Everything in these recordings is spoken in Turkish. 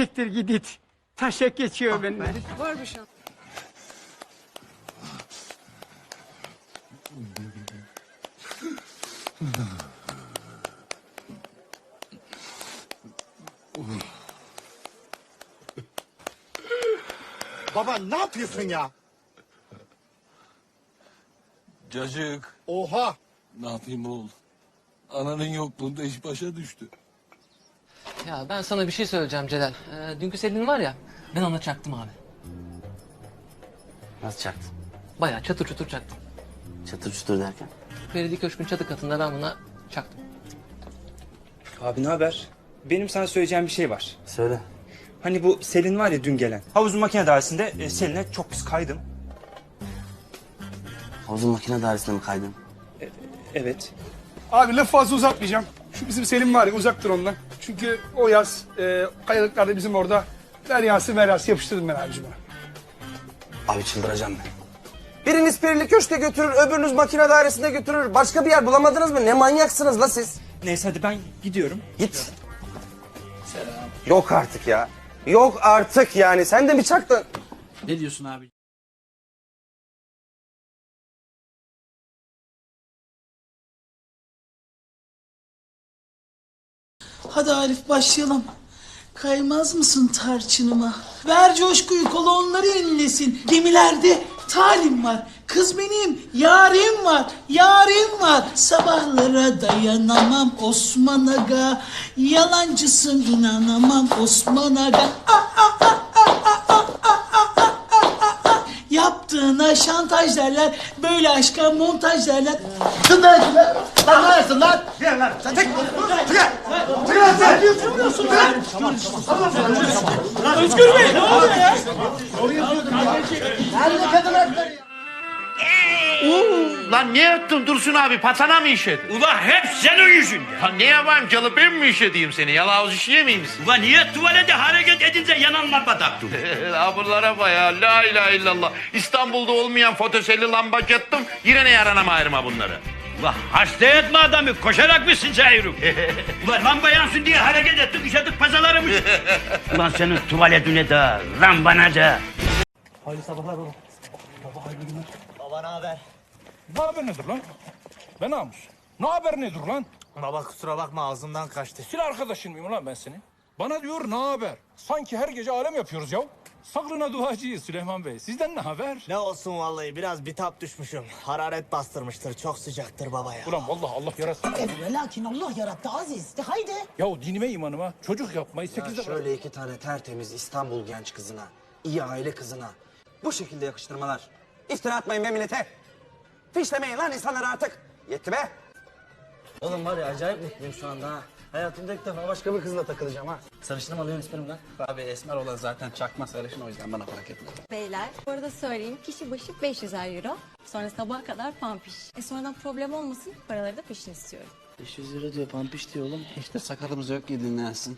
Siktir gidit. Taşak geçiyor benimle. Var bir şans. Baba ne yapıyorsun ya? Cacık. Oha. Ne yapayım oğlum? Ananın yokluğunda iş başa düştü. Ya ben sana bir şey söyleyeceğim Celal. Ee, dünkü Selin var ya, ben ona çaktım abi. Nasıl çaktın? Bayağı çatır çutur çaktım. Çatır çutur derken? Feridi Köşk'ün çatı katında ben buna çaktım. Abi ne haber? Benim sana söyleyeceğim bir şey var. Söyle. Hani bu Selin var ya dün gelen. Havuzun makine dairesinde e, Selin'e çok pis kaydım. Havuzun makine dairesine mi kaydın? Evet. Abi laf fazla uzatmayacağım. Şu bizim Selim var ya uzak dur ondan. Çünkü o yaz e, kayalıklarda bizim orada deryası meryası yapıştırdım ben abicim ona. Abi çıldıracağım ben. Biriniz perili köşte götürür, öbürünüz makine dairesinde götürür. Başka bir yer bulamadınız mı? Ne manyaksınız la siz? Neyse hadi ben gidiyorum. Git. Yok artık ya. Yok artık yani. Sen de mi çaktın? Ne diyorsun abi? Hadi Arif başlayalım. Kaymaz mısın tarçınıma? Ver coşkuyu kolonları inlesin. Gemilerde talim var. Kız benim yarim var. Yarim var. Sabahlara dayanamam Osman Aga. Yalancısın inanamam Osman Aga. Ah, ah, Yaptığına şantaj derler. Böyle aşka montaj derler. Kınaycılar. Lan ne yapıyorsun lan? Gel lan. Sen tek. Çıkar lan sen. Özgür Bey ne oluyor ya? Nerede kadın hakları? Lan niye attın Dursun abi? Patana mı işedin? Ulan hep senin yüzünden. Lan ne yapayım? Calı ben mi işedeyim seni? Yalavuz işleyemeyim misin? Ulan niye tuvalete hareket edince yanan lamba taktın? Abırlara baya la ilahe illallah. İstanbul'da olmayan fotoseli lamba çattım. Yine ne yaranam ayırma bunları. Ulan hasta etme adamı koşarak mı sıçayırım? Ulan lamba yansın diye hareket ettik işedik pazalarımız. Ulan senin tuvaletine de lambana da. Ne haber nedir lan? Ben almış. Ne haber nedir lan? Baba kusura bakma ağzımdan kaçtı. Sil arkadaşın mıyım lan ben senin? Bana diyor ne haber? Sanki her gece alem yapıyoruz ya. Saklına duacıyız Süleyman Bey. Sizden ne haber? Ne olsun vallahi biraz bitap düşmüşüm. Hararet bastırmıştır. Çok sıcaktır baba ya. Ulan vallahi Allah yarasın. Lakin Allah yarattı Aziz. De haydi. Ya dinime imanıma çocuk yapmayı sekizde... Şöyle iki tane tertemiz İstanbul genç kızına, iyi aile kızına bu şekilde yakıştırmalar. İftira atmayın be millete. Fişlemeyin lan insanları artık. Yetti be. Oğlum var ya acayip mutluyum şu anda ha. Hayatımda ilk defa başka bir kızla takılacağım ha. Sarışını mı alıyorsun ismim lan? Abi esmer olan zaten çakma sarışın o yüzden bana fark etmez. Beyler bu arada söyleyeyim kişi başı 500'er euro. Sonra sabaha kadar pampiş. E sonradan problem olmasın paraları da peşin istiyorum. 500 lira diyor pampiş diyor oğlum. İşte sakalımız yok ki dinlensin.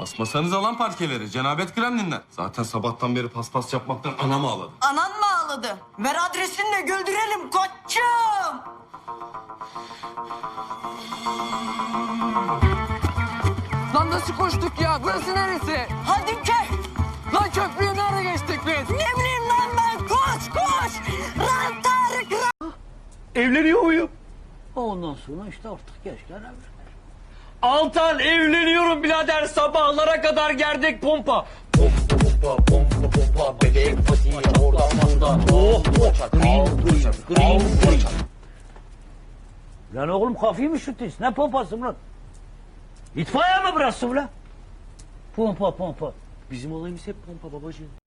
Basmasanız alan parkeleri. Cenabet Kremlin'den. Zaten sabahtan beri paspas yapmaktan anam ağladı. Anan mı ağladı? Ver adresini de güldürelim koçum. Lan nasıl koştuk ya? Burası neresi? Hadi köy. Lan köprüyü nerede geçtik biz? Ne bileyim lan ben koş koş. Lan Tarık. Evleniyor muyum? Ondan sonra işte artık gençler evlenir. Altan evleniyorum birader sabahlara kadar gerdik pompa. Bebek pati oradan bundan. Oh oh. Green green. Green green. Lan oğlum kafayı mı şutuyuz? Ne pompası lan? İtfaiye mi burası ulan? Pompa pompa. Bizim olayımız hep pompa babacığım.